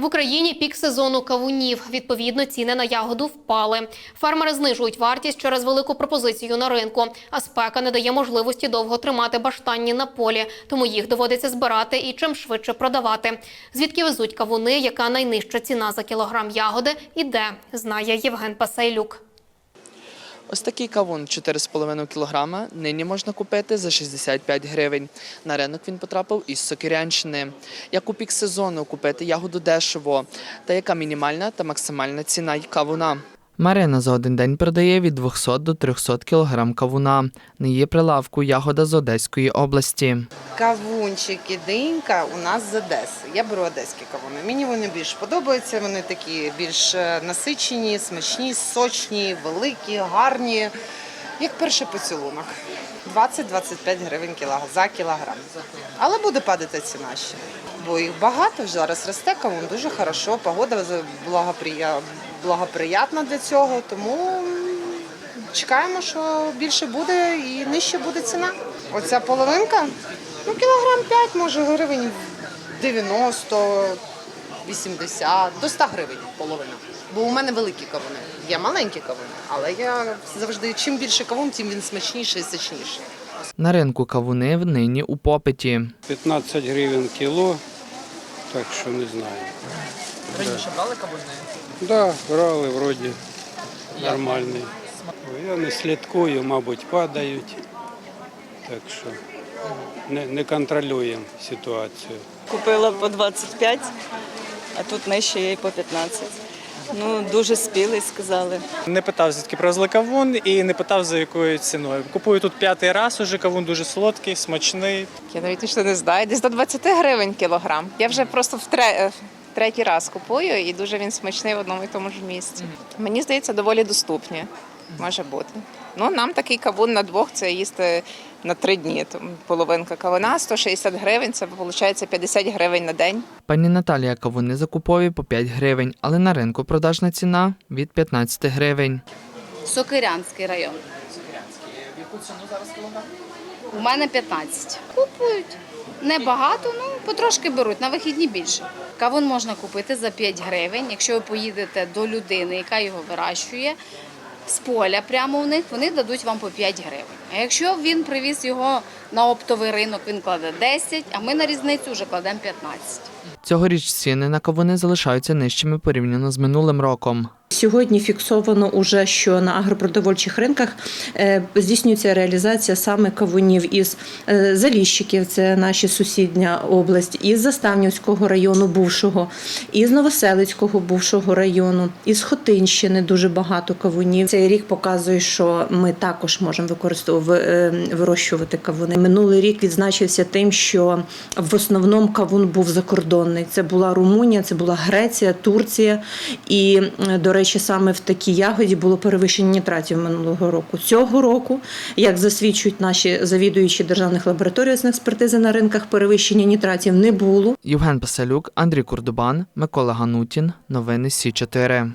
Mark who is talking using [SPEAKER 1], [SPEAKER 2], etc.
[SPEAKER 1] В Україні пік сезону кавунів. Відповідно, ціни на ягоду впали. Фермери знижують вартість через велику пропозицію на ринку. А спека не дає можливості довго тримати баштанні на полі, тому їх доводиться збирати і чим швидше продавати. Звідки везуть кавуни, яка найнижча ціна за кілограм ягоди і де, знає Євген Пасейлюк.
[SPEAKER 2] Ось такий кавун 4,5 кг нині можна купити за 65 гривень. На ринок він потрапив із Сокирянщини. Як у пік сезону купити ягоду дешево, та яка мінімальна та максимальна ціна й кавуна. Марина за один день продає від 200 до 300 кг кавуна. На її прилавку ягода з Одеської області.
[SPEAKER 3] Кавунчики, динька у нас з Одеси. Я беру одеські кавуни. Мені вони більш подобаються. Вони такі більш е, насичені, смачні, сочні, великі, гарні. Як перший поцілунок. 20-25 гривень за кілограм. Але буде падати ціна ще. Бо їх багато зараз росте кавун, дуже хорошо. Погода благоприя... благоприятна для цього, тому чекаємо, що більше буде і нижче буде ціна. Оця половинка, ну кілограм 5, може гривень 90, 80, до 100 гривень половина. Бо у мене великі кавуни. Є маленькі кавуни, але я завжди чим більше кавун, тим він смачніший і сочніший.
[SPEAKER 2] На ринку кавуни нині у попиті.
[SPEAKER 4] 15 гривень кіло, так що не знаю.
[SPEAKER 2] Раніше брали кавуни?
[SPEAKER 4] Да, брали вроді нормальний. Я не слідкую, мабуть, падають. Так що не, не контролюємо ситуацію.
[SPEAKER 5] Купила по 25, а тут нижче є і по 15. Ну, дуже спілий, сказали.
[SPEAKER 6] Не питав, звідки привезли кавун і не питав, за якою ціною. Купую тут п'ятий раз уже кавун дуже солодкий, смачний.
[SPEAKER 7] Я навіть точно не знаю. Десь до 20 гривень кілограм. Я вже просто в тре- в третій раз купую і дуже він смачний в одному і тому ж місці. Мені здається, доволі доступні. Може бути. Ну, нам такий кавун на двох це їсти на три дні. Тому половинка кавуна 160 гривень, це виходить 50 гривень на день.
[SPEAKER 2] Пані Наталія кавуни закуповує по 5 гривень, але на ринку продажна ціна від 15 гривень.
[SPEAKER 8] Сокирянський район. Яку ціну зараз колона? У мене 15. Купують. Небагато, ну потрошки беруть, на вихідні більше. Кавун можна купити за 5 гривень. Якщо ви поїдете до людини, яка його вирощує, з поля прямо у них, вони дадуть вам по 5 гривень. А якщо він привіз його на оптовий ринок, він кладе 10, а ми на різницю вже кладемо 15.
[SPEAKER 2] Цьогоріч ціни на кавуни залишаються нижчими порівняно з минулим роком.
[SPEAKER 9] Сьогодні фіксовано уже, що на агропродовольчих ринках е, здійснюється реалізація саме кавунів із е, Заліщиків, це наша сусідня область, із Заставнівського району бувшого, із Новоселицького бувшого району, із Хотинщини дуже багато кавунів. Цей рік показує, що ми також можемо використовувати е, вирощувати кавуни. Минулий рік відзначився тим, що в основному кавун був закордонний. Це була Румунія, це була Греція, Турція. І, до речі, саме в такій ягоді було перевищення нітратів минулого року. Цього року, як засвідчують наші завідуючі державних лабораторій з експертизи на ринках, перевищення нітратів не було.
[SPEAKER 2] Євген Пасалюк, Андрій Курдубан, Микола Ганутін. Новини Сі 4